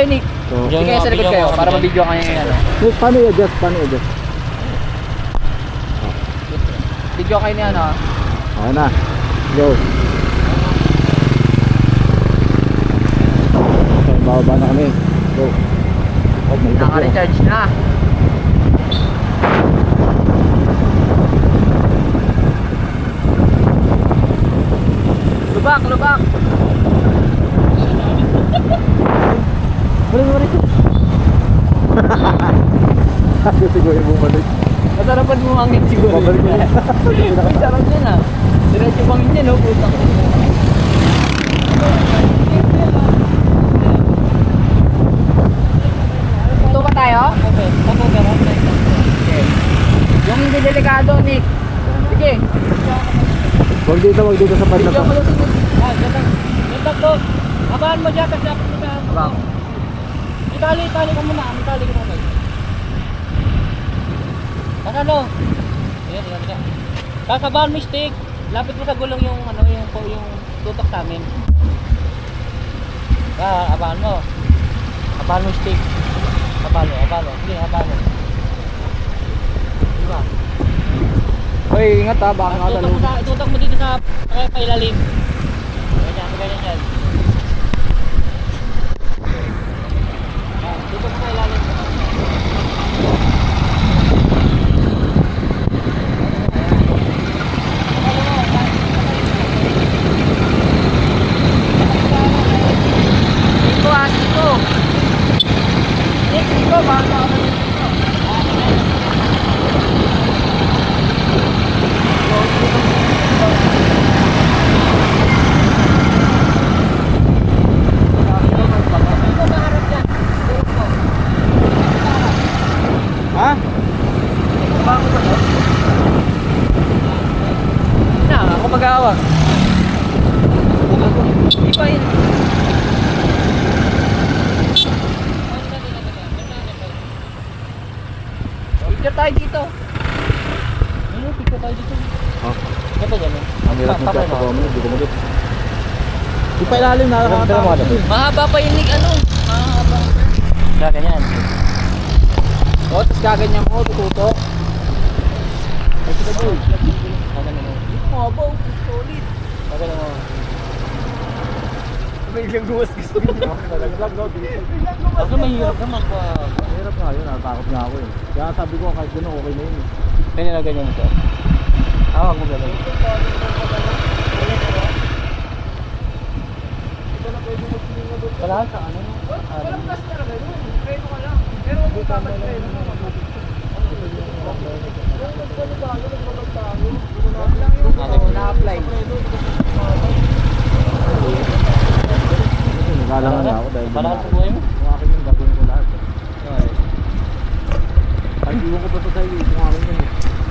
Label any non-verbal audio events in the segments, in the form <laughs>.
kayo, Nick. So, kayo sa likod kayo para mabidyo kayo yung ano. Nick, paano i-adjust? Paano i-adjust? Video kayo ni ano. Okay na. Go. Okay, bababa na kami. Go. Oh, may. Naka-recharge na. Lubak, lubak. <laughs> Balik, balik. Kasi siguro yung bumalik. Masarapan mo mangin siguro. Babalik na. Uy, sarap din ah. Diretso mangin yan, oh. Putang. Ito ba tayo? Okay. Yung hindi delikado, Nick. Sige. Huwag dito, huwag dito sa pad na to. mo lang sige. Ah, jatag. Jatag to. Abahan mo dyan, kasi dapat mo. Abang. Itali, itali ka muna. Itali ka muna. Ano, ano? Ayan, ayan, ayan. Tapos abahan mo yung stick. Lapit mo sa gulong yung, ano, yung, yung tutok sa amin. Ah, abahan mo. Abahan mo stick. Abahan mo, abahan mo. Sige, abahan mo. Diba? Hoy, ingat ha. Baka nakatalo. sa, tutok mo dito sa eh, pailalim. Ganyan, ganyan yan. Ah, Tutok mo sa ilalim. Dito ha, dito. Nick, dito. Baka nakatalo. Ha? Na, ako mag-aawak. Di pa yun. Picture tayo dito. Ayun, picture tayo dito. Oh, Ito dyan. eh. ang hirap Pa- ng papay kaya mo. ko mo, hindi ko malit. Di pa ilalim na nakakatakot. Mahaba pa yun, Nick. Ano? Mahaba. Kaya ganyan. O, tapos gaganyan mo, tututok. Ay, sila boy. Kagano mo. Mahaba, oh, solid. Kagano mo. Biglang gumas gusto Nalaglag daw dito. Kasi mahirap naman po. Hirap nga yun, natatakot nga ako eh. Kaya sabi ko kahit gano'n okay na yun eh. Kaya nilagay niyo nito. Hawak mo gano'n. Wala sa ano? Ano? Na-apply. Kasi nagalangan na ako dahil Wala ginawa sa buhay mo? Kung akin yung gagawin ko lahat eh. Kahit iwan ko pa ito sa'yo, kung akin yun eh.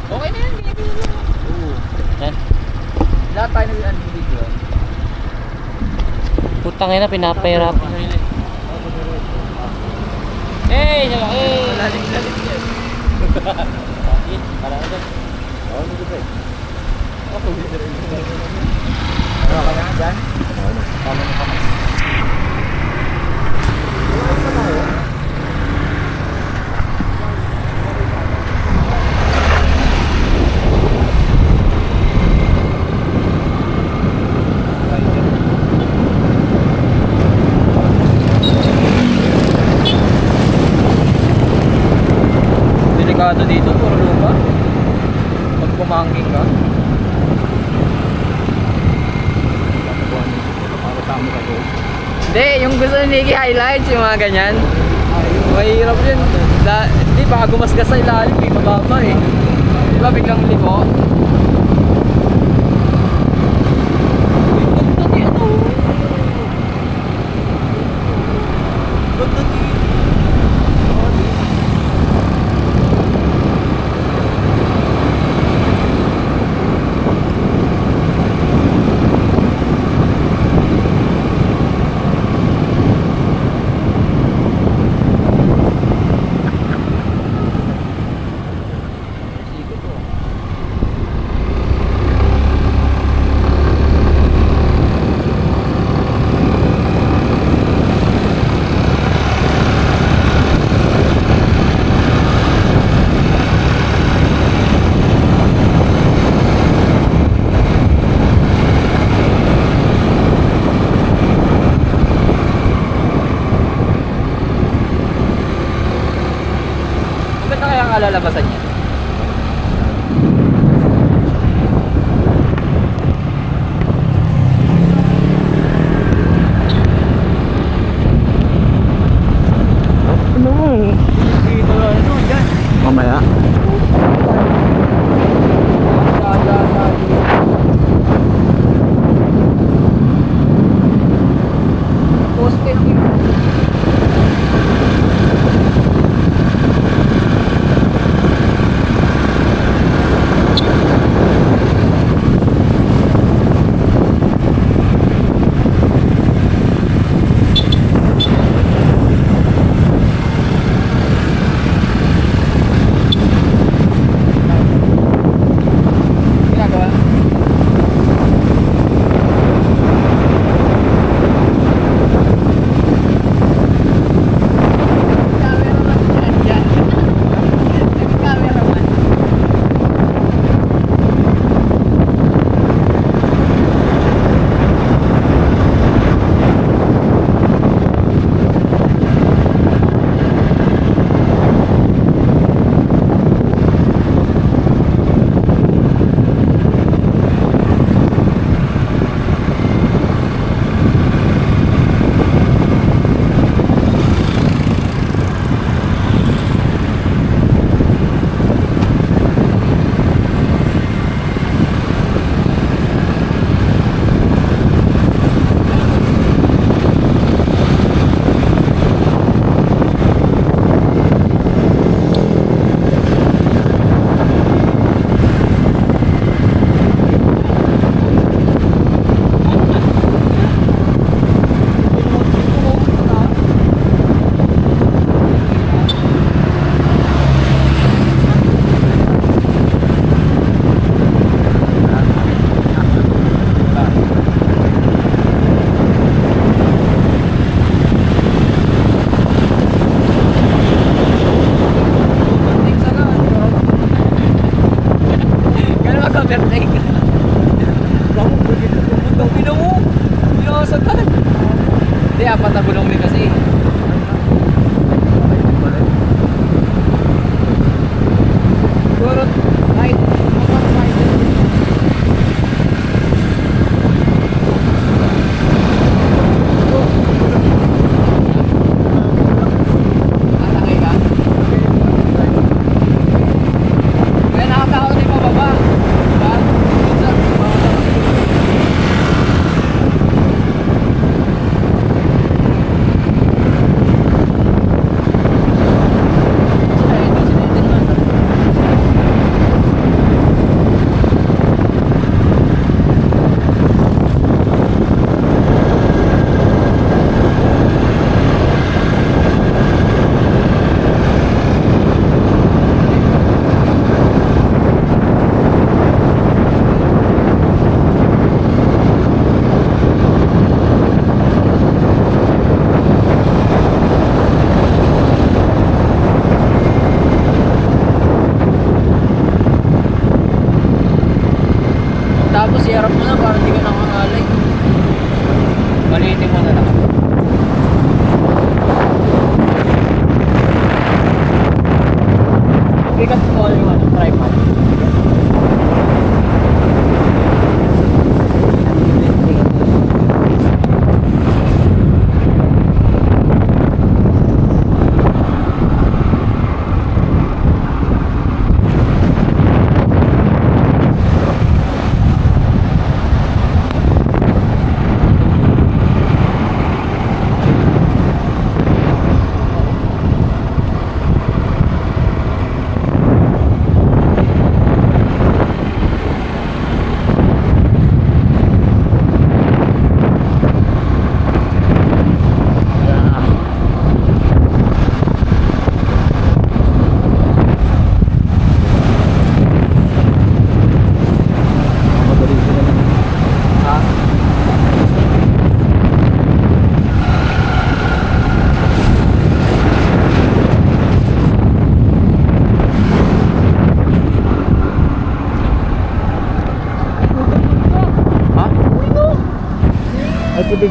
Okay na yan, binibigyan mo. Oo. Yan. Lahat tayo nag ano video. Putang ina, pinapahirap. Hey! Hey! Lalim-lalim yan. Para agad. Oo, hindi ko eh. Ano ka na dyan? Tama na kami. Delikado dito, puro lupa. Pag pumangking ka. Para sa amin ako. Hindi, yung gusto ni Nicky highlights, yung mga ganyan. Mahirap yun. Da, hindi, baka gumasgas sa ilalim, eh, mababa eh. Di ba biglang liko?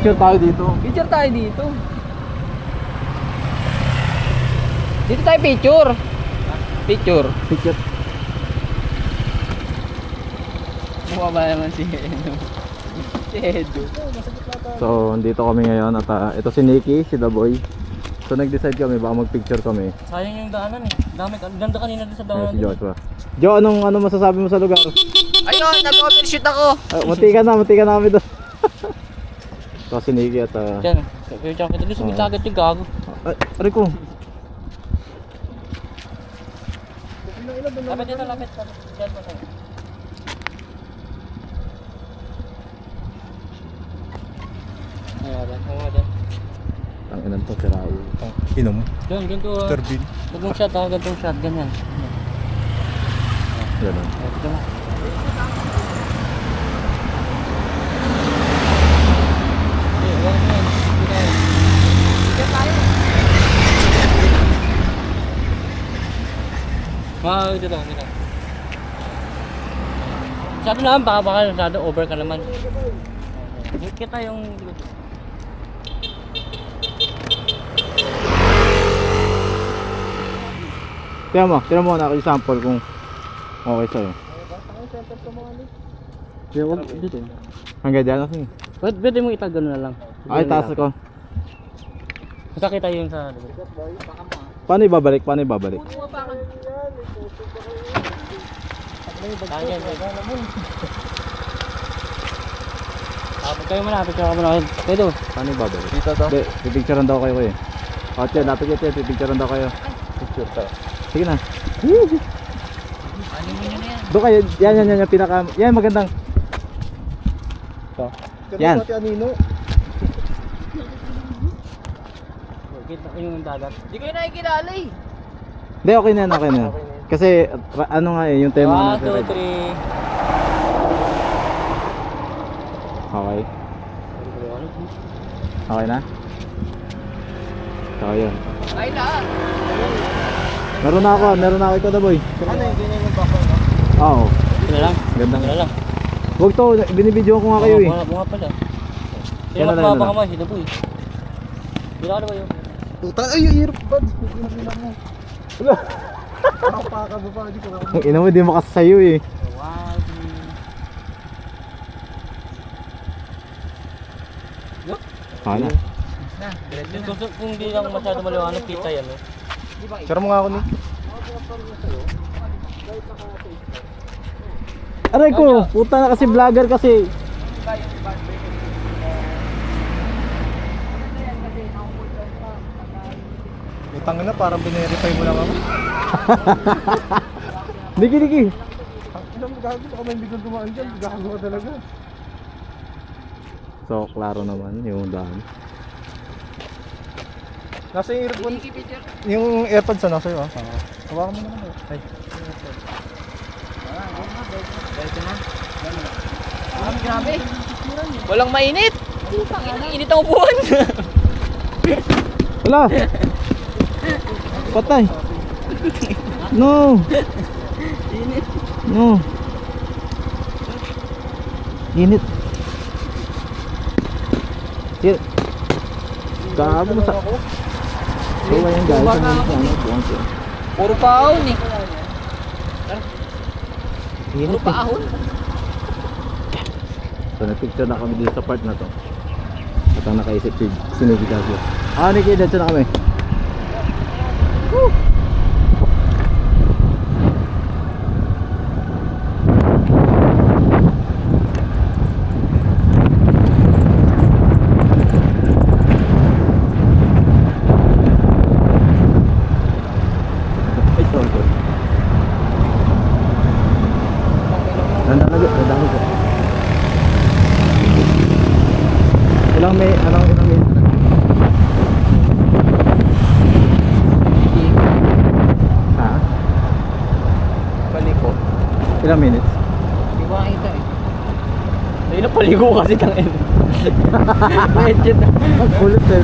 Picture tayo dito. Picture tayo dito. Dito tayo picture. Picture. Picture. Mukha ba naman si Edo? si Edo. So, andito kami ngayon at ah, ito si Nikki, si The Boy. So, nag-decide kami baka mag-picture kami. Sayang yung daanan eh. Dami, ganda kanina din sa Ayan, daanan. si Joshua. Jo, anong ano masasabi mo sa lugar? Ayun, nag-overshoot ako. Ay, munti ka na, munti ka na kami doon. So, si Nikki at... ah, Diyan. Kaya dyan kita doon sumitagat yung gago. ay, aray ko. Lapit dito, lapit. lapit. Diyan pa tayo. Ayan, ayan, ayan. Ang inan to, si Raul. Inom. Diyan, ganito. ah. Turbine. Gantong shot ah, gantong shot, ganyan. Ganun. Ito na. Okay, wala na yan. Sige na yan. Ah, ito lang, ito lang. Sabi naman, baka baka masyado over ka naman. Okay. Kita yung... Tingnan mo, tingnan mo na ako sample kung okay sa'yo. Hindi, wag dito. Hanggang dyan kasi. Pwede, pwede mo itag gano'n na lang. Ay, taas ko. Masakita yung sa... Paano ibabalik? Paano ibabalik? Tapos kayo muna, picture ka muna. Pwede. Paano ibabalik? Dito to. Hindi, pipicturean daw kayo eh. O, tiyan, lapit kayo, tiyan, pipicturean daw kayo. Picture to. Sige na. Ano mo nyo na yan? Doon kayo, yan, yan, yan, yung pinaka, yan, magandang. To. Yan. Kita ko yung dagat. Hindi ko yung nakikilala eh. Hindi, okay na yan, okay na yan. Kasi, ra- ano nga eh, yung tema One, natin. two, right? three. Okay. Okay na? So, yun. Ay lahat. Meron na ako, meron na ako ikaw na boy. Ano yung ganyan yung bako no? Oo. Ito na lang. Gandang. Ito na lang. Huwag to, binibidyo ko nga kayo eh. Bunga, bunga pala. Yan Sino na lang, yan na lang. ka mo? Sino po eh? Ginawa ba yun? Puta, ay, yung earbud. Pinagbilang mo. Wala. Nakapaka mo pa, hindi ko Ang ina mo, di makasayo eh. Hala. Na, diretso na. Kung, di lang masyado maliwanag, kita yan. Eh. Share mo nga ako ni. Aray ko, puta na kasi vlogger kasi. Utang na, parang binerify mo lang ako. <laughs> Diki, diki. Ilang gago ako may biglang dumaan dyan, gago ka talaga. So, klaro naman yung daan. Nasa yung earphone, yung airpods na nasa iyo ah. Hawakan mo naman eh. Ay, Diretso na. Ah, grabe. Walang mainit. Init ang upuan. Wala! <laughs> Patay! No! init. No! Init! Here. Gago mo sa... Yan guys. Baka Ano ako, ano. Puro paahon eh. Init Puro eh. paahon. So, nag-picture na kami dito sa part na to. At ang nakaisip si Sinubi Casio. Ah, Niki, dito na kami. Ay, sorry, sorry. Nandang na, nandang na. Ilang may, anong ilang may Ha? Paliko. Ilang minutes? Hindi ko makita eh. Ayun na paligo kasi tang. <laughs> Medyo na. Ang kulit eh,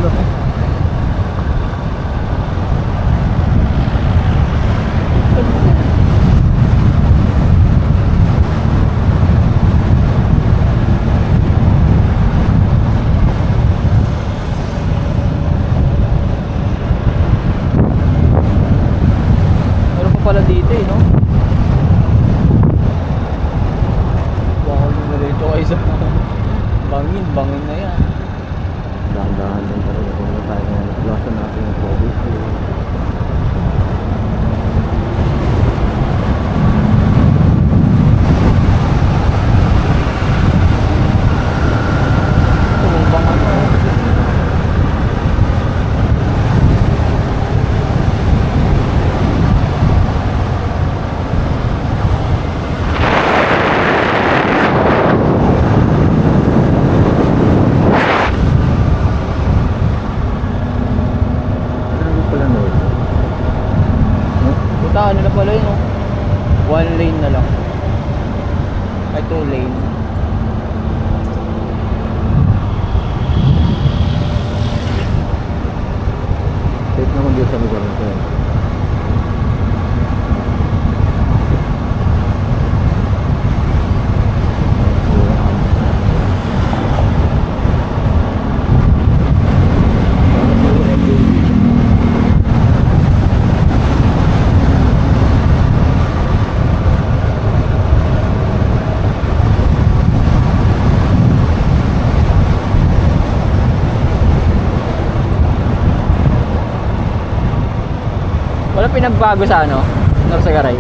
pinagbago sa ano? Narsagaray.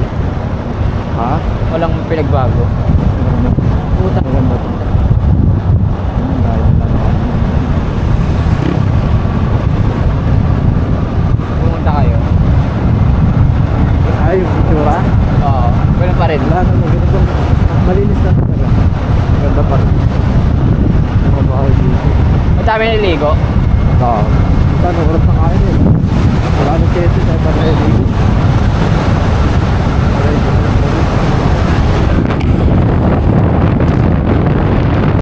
Ha? Walang pinagbago. Puta. Maganda to. Pumunta kayo. Ay, itsura? Oo. Wala pa rin. Wala naman, ganito. Malinis na talaga. Ganda pa rin. Mga bahay dito. Ang dami niligo.